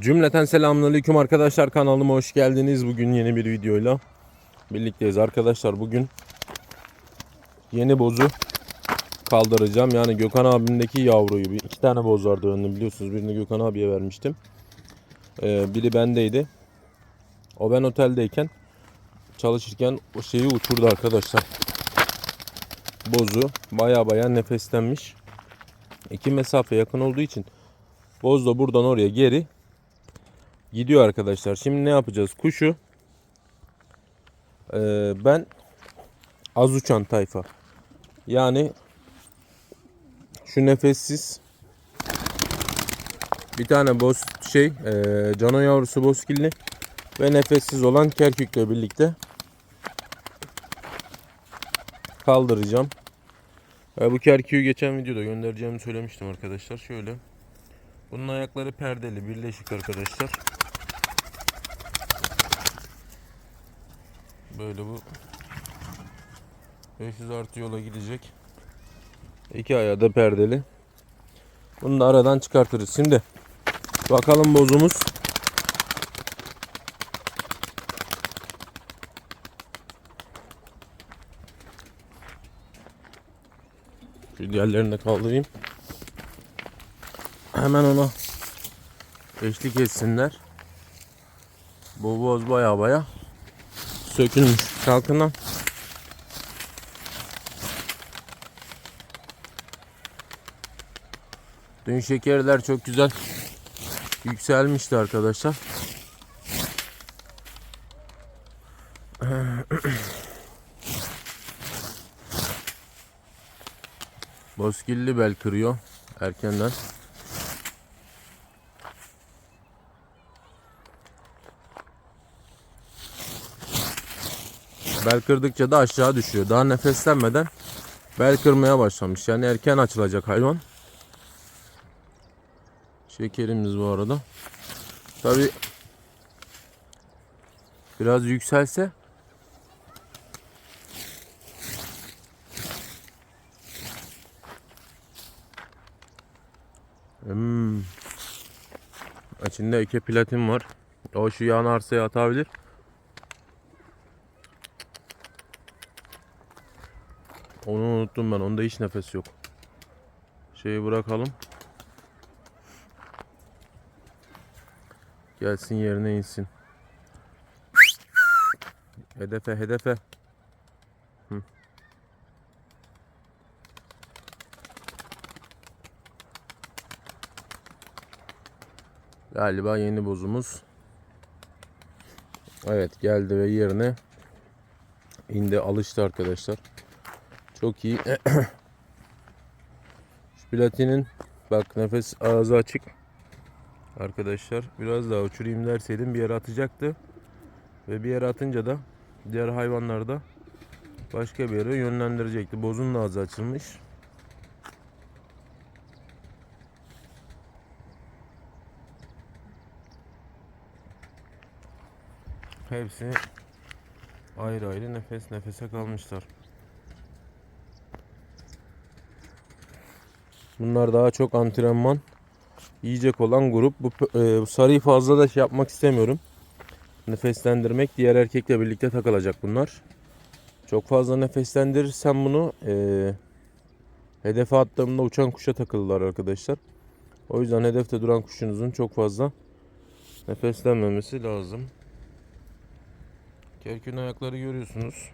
Cümleten selamünaleyküm arkadaşlar kanalıma hoş geldiniz. Bugün yeni bir videoyla birlikteyiz arkadaşlar. Bugün yeni bozu kaldıracağım. Yani Gökhan abimdeki yavruyu. İki tane boz vardı önümde biliyorsunuz. Birini Gökhan abiye vermiştim. Ee, biri bendeydi. O ben oteldeyken çalışırken o şeyi uçurdu arkadaşlar. Bozu baya baya nefeslenmiş. İki mesafe yakın olduğu için boz da buradan oraya geri gidiyor arkadaşlar. Şimdi ne yapacağız? Kuşu eee, ben az uçan tayfa. Yani şu nefessiz bir tane boz şey eee cano yavrusu bozkilli ve nefessiz olan kerkükle birlikte kaldıracağım. E, bu kerküğü geçen videoda göndereceğimi söylemiştim arkadaşlar. Şöyle. Bunun ayakları perdeli, birleşik arkadaşlar. Böyle bu 500 artı yola gidecek. İki ayağı da perdeli. Bunu da aradan çıkartırız. Şimdi bakalım bozumuz Şu diğerlerini de kaldırayım. Hemen ona eşlik etsinler. Bu boz baya baya sökülmüş şalkından. Dün şekerler çok güzel yükselmişti arkadaşlar. Bozkilli bel kırıyor erkenden. Bel kırdıkça da aşağı düşüyor. Daha nefeslenmeden bel kırmaya başlamış. Yani erken açılacak hayvan. Şekerimiz bu arada. Tabi biraz yükselse Hmm. İçinde iki platin var. O şu yan arsaya atabilir. Onu unuttum ben. Onda hiç nefes yok. Şeyi bırakalım. Gelsin yerine insin. Hedefe hedefe. Galiba yeni bozumuz. Evet geldi ve yerine indi alıştı arkadaşlar. Çok iyi. Şu platinin bak nefes ağzı açık. Arkadaşlar biraz daha uçurayım derseydim bir yere atacaktı. Ve bir yere atınca da diğer hayvanlar da başka bir yere yönlendirecekti. Bozun da ağzı açılmış. Hepsi ayrı ayrı nefes nefese kalmışlar. Bunlar daha çok antrenman yiyecek olan grup. Bu, e, bu sarıyı fazla da şey yapmak istemiyorum. Nefeslendirmek diğer erkekle birlikte takılacak bunlar. Çok fazla nefeslendirirsem bunu e, hedefe attığımda uçan kuşa takılırlar arkadaşlar. O yüzden hedefte duran kuşunuzun çok fazla nefeslenmemesi lazım. Kerkün ayakları görüyorsunuz.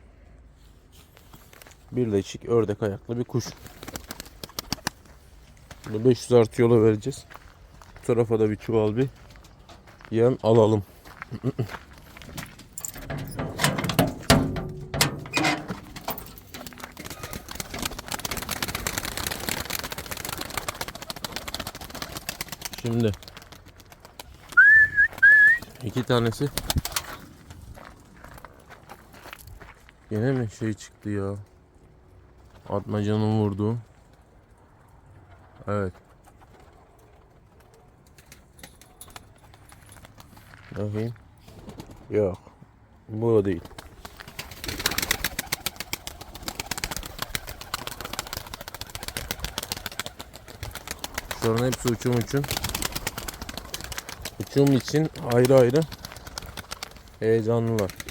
Birleşik ördek ayaklı bir kuş. Bunu 500 artı yola vereceğiz. Bu tarafa da bir çuval bir yem alalım. Şimdi iki tanesi Yine mi şey çıktı ya? Atmacanın vurduğu. Evet. Bakayım. Yok. Bu o değil. Şunların hepsi uçum uçum. Uçum için ayrı ayrı heyecanlılar.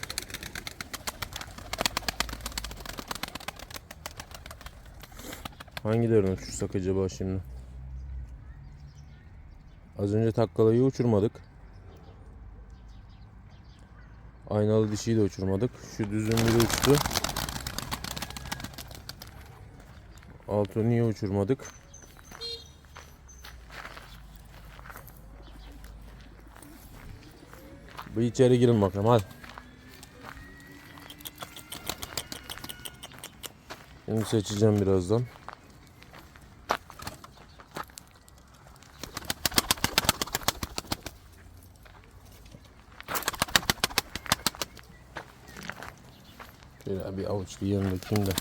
Hangilerini uçursak acaba şimdi? Az önce takkalayı uçurmadık. Aynalı dişiyi de uçurmadık. Şu düzün biri uçtu. Altı niye uçurmadık? Bir içeri girin bakalım hadi. Şimdi seçeceğim birazdan. Şöyle bir avuç yiyelim bakayım da.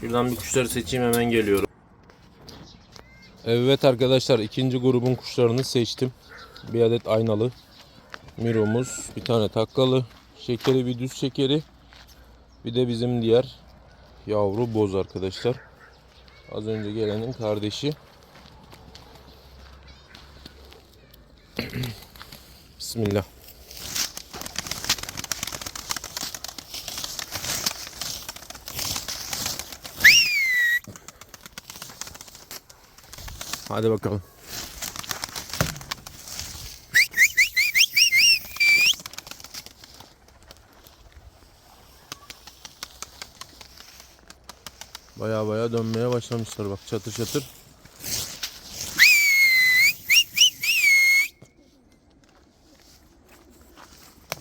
Şuradan bir kuşları seçeyim hemen geliyorum. Evet arkadaşlar ikinci grubun kuşlarını seçtim. Bir adet aynalı. Miromuz, bir tane takkalı, şekeri bir düz şekeri. Bir de bizim diğer yavru boz arkadaşlar. Az önce gelenin kardeşi. Bismillah. Hadi bakalım. Baya baya dönmeye başlamışlar bak çatır çatır.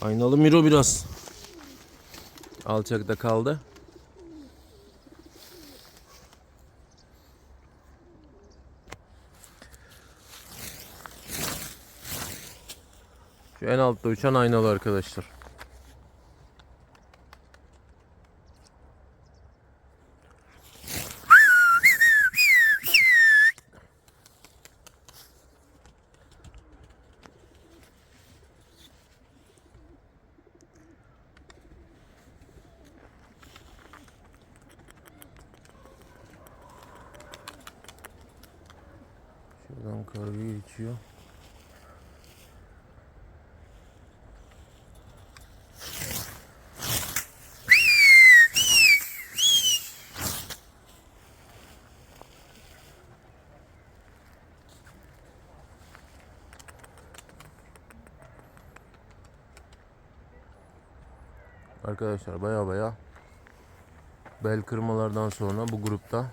Aynalı Miro biraz. Alçakta kaldı. Şu en altta uçan aynalı arkadaşlar. Şuradan kargı geçiyor. Arkadaşlar baya baya bel kırmalardan sonra bu grupta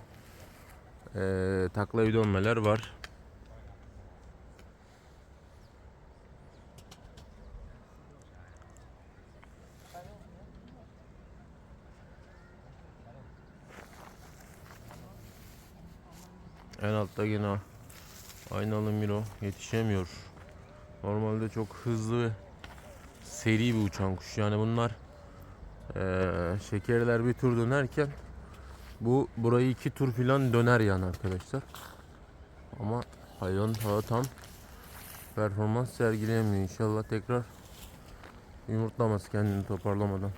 eee takla dönmeler var. En altta yine aynalı Miro yetişemiyor. Normalde çok hızlı ve seri bir uçan kuş. Yani bunlar eee, şekerler bir tur dönerken bu burayı iki tur falan döner yani arkadaşlar. Ama hayvan daha tam performans sergileyemiyor. İnşallah tekrar yumurtlamaz kendini toparlamadan.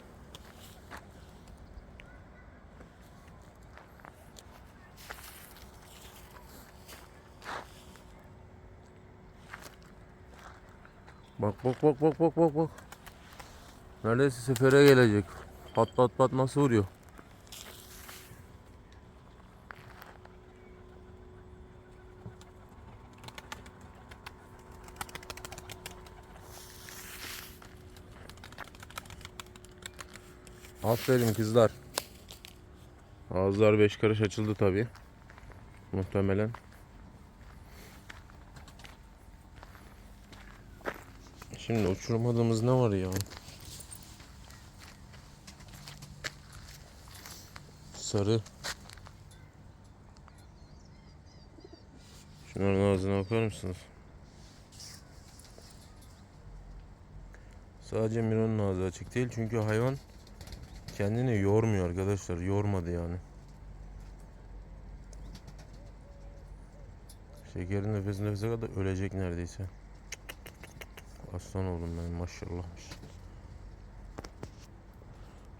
Bak bak bak bak bak bak bak. Neredeyse sefere gelecek. Pat pat pat nasıl vuruyor? Aferin kızlar. Ağızlar beş karış açıldı tabi. Muhtemelen. Şimdi uçurmadığımız ne var ya? Sarı. Şunların ağzına bakar mısınız? Sadece Miro'nun ağzı açık değil çünkü hayvan kendini yormuyor arkadaşlar. Yormadı yani. Şekerin nefes nefese kadar ölecek neredeyse. Aslan oğlum benim maşallahmış.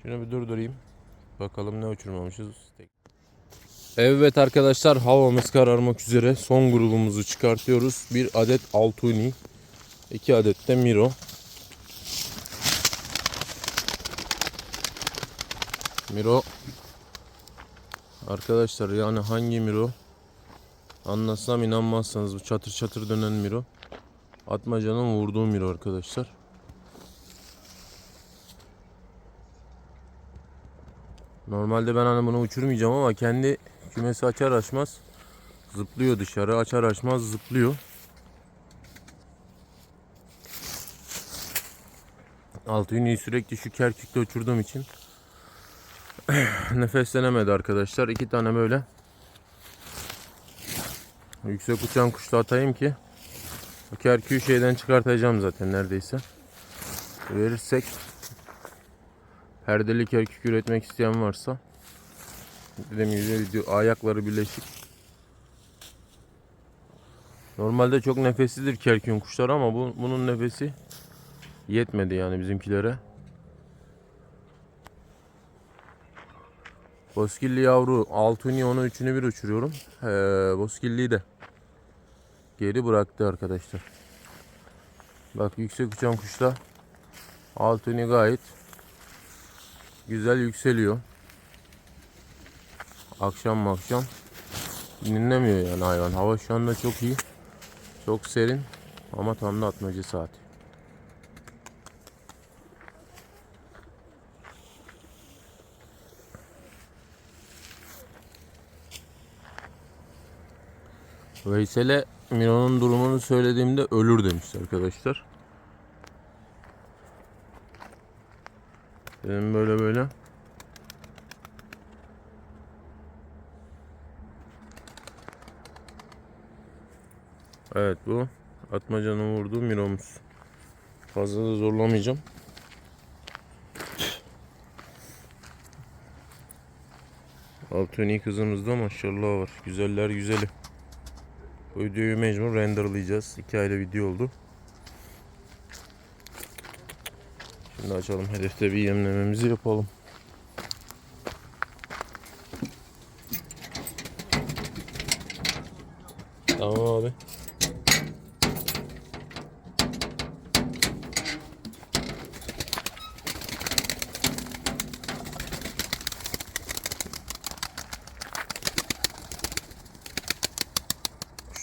Şunu bir durdurayım. Bakalım ne uçurmamışız. Evet arkadaşlar havamız kararmak üzere. Son grubumuzu çıkartıyoruz. Bir adet Altuni. iki adet de Miro. Miro Arkadaşlar yani hangi Miro Anlatsam inanmazsanız bu çatır çatır dönen Miro Atmacanın vurduğu Miro arkadaşlar Normalde ben hani bunu uçurmayacağım ama kendi kümesi açar açmaz zıplıyor dışarı açar açmaz zıplıyor. Altı ünlüyü sürekli şu kerkükle uçurduğum için nefeslenemedi arkadaşlar. İki tane böyle yüksek uçan kuşla atayım ki bu kerküğü şeyden çıkartacağım zaten neredeyse. Verirsek perdeli kerkük üretmek isteyen varsa dediğim gibi video ayakları birleşik. Normalde çok nefeslidir kerkün kuşlar ama bu, bunun nefesi yetmedi yani bizimkilere. Boskilli yavru altını onu üçünü bir uçuruyorum. Ee, Boskilli'yi de geri bıraktı arkadaşlar. Bak yüksek uçan kuşla altını gayet güzel yükseliyor. Akşam akşam dinlemiyor yani hayvan. Hava şu anda çok iyi. Çok serin ama tam da atmaca saati. Veysel'e Miro'nun durumunu söylediğimde ölür demişti arkadaşlar. Dedim böyle böyle. Evet bu Atmaca'nın vurduğu Miro'muz. Fazla da zorlamayacağım. Altuni kızımızda maşallah var. Güzeller güzeli. Bu videoyu mecbur renderlayacağız. 2 ayda video oldu. Şimdi açalım hedefte bir yemlememizi yapalım. Tamam abi.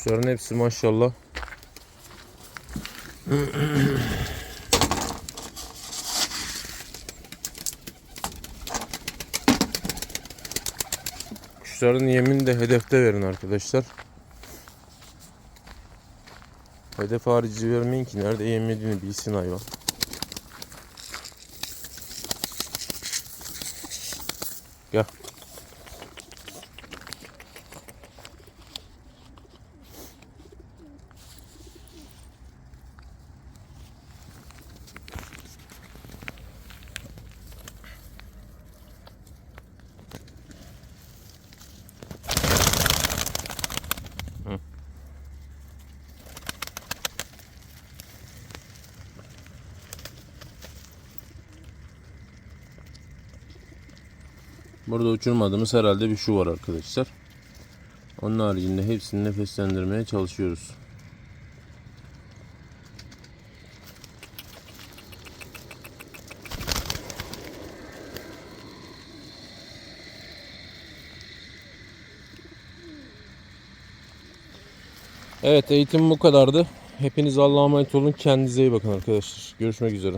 Kuşların hepsi maşallah. Kuşların yemini de hedefte verin arkadaşlar. Hedef harici vermeyin ki nerede yem yediğini bilsin hayvan. Burada uçurmadığımız herhalde bir şu var arkadaşlar. Onun haricinde hepsini nefeslendirmeye çalışıyoruz. Evet eğitim bu kadardı. Hepiniz Allah'a emanet olun. Kendinize iyi bakın arkadaşlar. Görüşmek üzere.